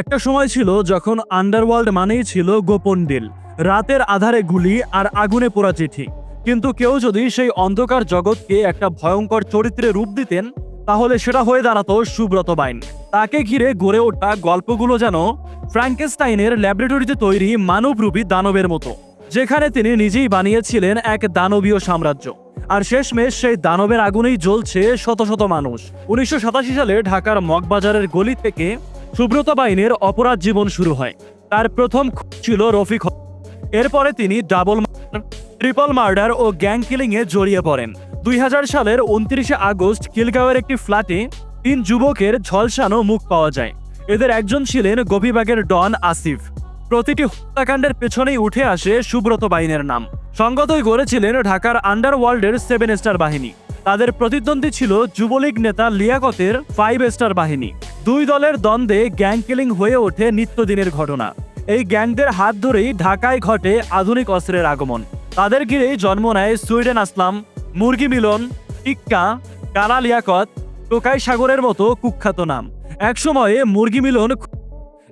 একটা সময় ছিল যখন আন্ডারওয়ার্ল্ড মানেই ছিল গোপন ডিল রাতের আধারে গুলি আর আগুনে পোড়া চিঠি। কিন্তু কেউ যদি সেই অন্ধকার জগৎকে একটা ভয়ঙ্কর চরিত্রে রূপ দিতেন, তাহলে সেটা হয়ে দাঁড়াতো সুব্রত বাইন। তাকে ঘিরে গড়ে ওঠা গল্পগুলো যেন ফ্র্যাঙ্কেস্টাইনের ল্যাবরেটরিতে তৈরি মানবরূপী দানবের মতো, যেখানে তিনি নিজেই বানিয়েছিলেন এক দানবীয় সাম্রাজ্য। আর শেষমেশ সেই দানবের আগুনেই জ্বলছে শত শত মানুষ। উনিশশো সাতাশি সালে ঢাকার মগবাজারের গলি থেকে সুব্রত বাইনের অপরাধ জীবন শুরু হয়। তার প্রথম ছিল রফিক এরপরে তিনি ডাবল ট্রিপল মার্ডার ও গ্যাং কিলিং এ জড়িয়ে পড়েন। দুই হাজার সালের উনত্রিশে আগস্ট কিলগাঁওয়ের একটি ফ্ল্যাটে তিন যুবকের ঝলসানো মুখ পাওয়া যায়। এদের একজন ছিলেন গোপীবাগের ডন আসিফ। প্রতিটি হত্যাকাণ্ডের পেছনেই উঠে আসে সুব্রত বাইনের নাম। সঙ্গতই গড়েছিলেন ঢাকার আন্ডারওয়ার্ল্ডের সেভেন স্টার বাহিনী। তাদের প্রতিদ্বন্দ্বী ছিল যুবলীগ নেতা লিয়াকতের ফাইভ স্টার বাহিনী। দুই দলের দ্বন্দ্বে গ্যাং কিলিং হয়ে ওঠে নিত্যদিনের ঘটনা। এই গ্যাংদের হাত ধরেই ঢাকায় ঘটে আধুনিক অস্ত্রের আগমন। তাদের ঘিরেই জন্ম নেয় সুইডেন আসলাম, মুরগি মিলন, টিক্কা, কালা লিয়াকত, টোকাই সাগরের মতো কুখ্যাত নাম। একসময়ে মুরগি মিলন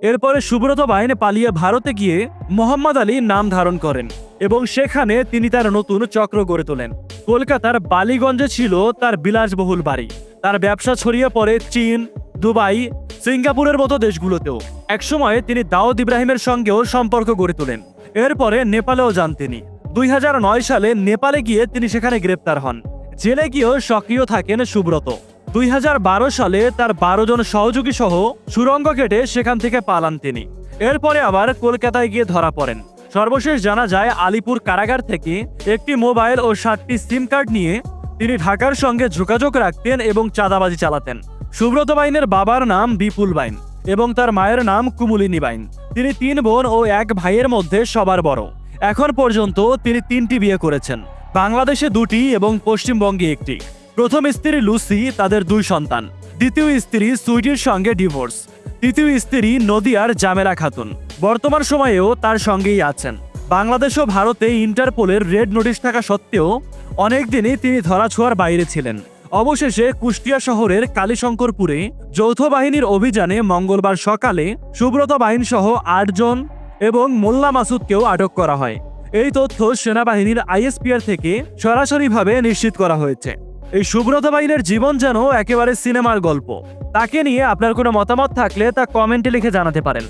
এরপরে সুব্রত বাইন পালিয়ে ভারতে গিয়ে মোহাম্মদ আলী নাম ধারণ করেন এবং সেখানে তিনি তার নতুন চক্র গড়ে তোলেন। কলকাতার বালিগঞ্জে ছিল তার বিলাসবহুল বাড়ি। তার ব্যবসা ছড়িয়ে পড়ে চীন দুবাই, সিঙ্গাপুরের মতো দেশগুলোতেও। একসময় তিনি দাউদ ইব্রাহিমের সঙ্গেও সম্পর্ক গড়ে তোলেন। এরপরে নেপালেও যান তিনি। দুই হাজার নয় সালে নেপালে গিয়ে তিনি সেখানে গ্রেপ্তার হন। জেলে গিয়েও সক্রিয় থাকেন সুব্রত। দুই হাজার বারো সালে তার বারো জন সহযোগী সহ সুরঙ্গ কেটে সেখান থেকে পালান তিনি। এরপরে আবার কলকাতায় গিয়ে ধরা পড়েন। সর্বশেষ জানা যায়, আলিপুর কারাগার থেকে একটি মোবাইল ও সাতটি সিম কার্ড নিয়ে তিনি ঢাকার সঙ্গে যোগাযোগ রাখতেন এবং চাঁদাবাজি চালাতেন। সুব্রত বাইনের বাবার নাম বিপুল বাইন এবং তার মায়ের নাম কুমুলিনী বাইন। তিনি তিন বোন ও এক ভাইয়ের মধ্যে সবার বড়। এখন পর্যন্ত তিনি তিনটি বিয়ে করেছেন। বাংলাদেশে দুটি এবং পশ্চিমবঙ্গে একটি। প্রথম স্ত্রী লুসি, তাদের দুই সন্তান। দ্বিতীয় স্ত্রী সুইটির সঙ্গে ডিভোর্স। তৃতীয় স্ত্রী নদিয়ার জামেলা খাতুন। বর্তমান সময়েও তার সঙ্গেই আছেন। বাংলাদেশ ও ভারতে ইন্টারপোলের রেড নোটিশ থাকা সত্ত্বেও অনেক দিনই তিনি ধরাছোঁয়ার বাইরে ছিলেন। অবশেষে কুষ্টিয়া শহরের কালীশঙ্করপুরে যৌথ বাহিনীর অভিযানে মঙ্গলবার সকালে সুব্রত বাহিনী সহ আটজন এবং মোল্লা মাসুদকেও আটক করা হয়। এই তথ্য সেনাবাহিনীর আইএসপিআর থেকে সরাসরিভাবে নিশ্চিত করা হয়েছে। এই সুব্রত বাহিনীর জীবন যেন একেবারে সিনেমার গল্প। তাকে নিয়ে আপনার কোনো মতামত থাকলে তা কমেন্টে লিখে জানাতে পারেন।